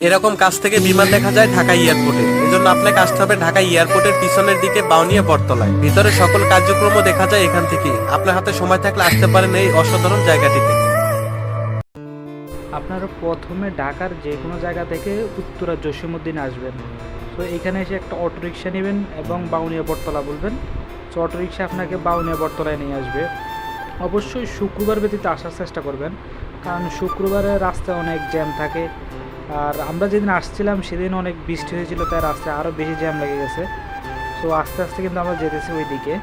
এরকম কাছ থেকে বিমান দেখা যায় ঢাকা এয়ারপোর্টে। এজন্য আপনাকে আসতে হবে ঢাকা এয়ারপোর্টের পিছনের দিকে বাউনিয়া বটতলায়। ভিতরে সকল কার্যক্রমও দেখা যায় এখান থেকে। আপনার হাতে সময় থাকলে আসতে পারেন এই অসাধারণ জায়গাটিতে। আপনারা প্রথমে ঢাকার যে কোনো জায়গা থেকে উত্তরা জসীমউদ্দিন আসবেন। তো এখানে এসে একটা অটোরিকশা নেবেন এবং বাউনিয়া বটতলা বলবেন। তো অটোরিকশা আপনাকে বাউনিয়া বটতলায় নিয়ে আসবে। অবশ্যই শুক্রবার ব্যতীত আসার চেষ্টা করবেন। কারণ শুক্রবারে রাস্তায় অনেক জ্যাম থাকে। আর আমরা যেদিন আসছিলাম, সেদিন অনেক বৃষ্টি হয়েছিল, তাই রাস্তায় আরও বেশি জ্যাম লেগে গেছে। তো আস্তে আস্তে কিন্তু আমরা যেতেছি ওই দিকে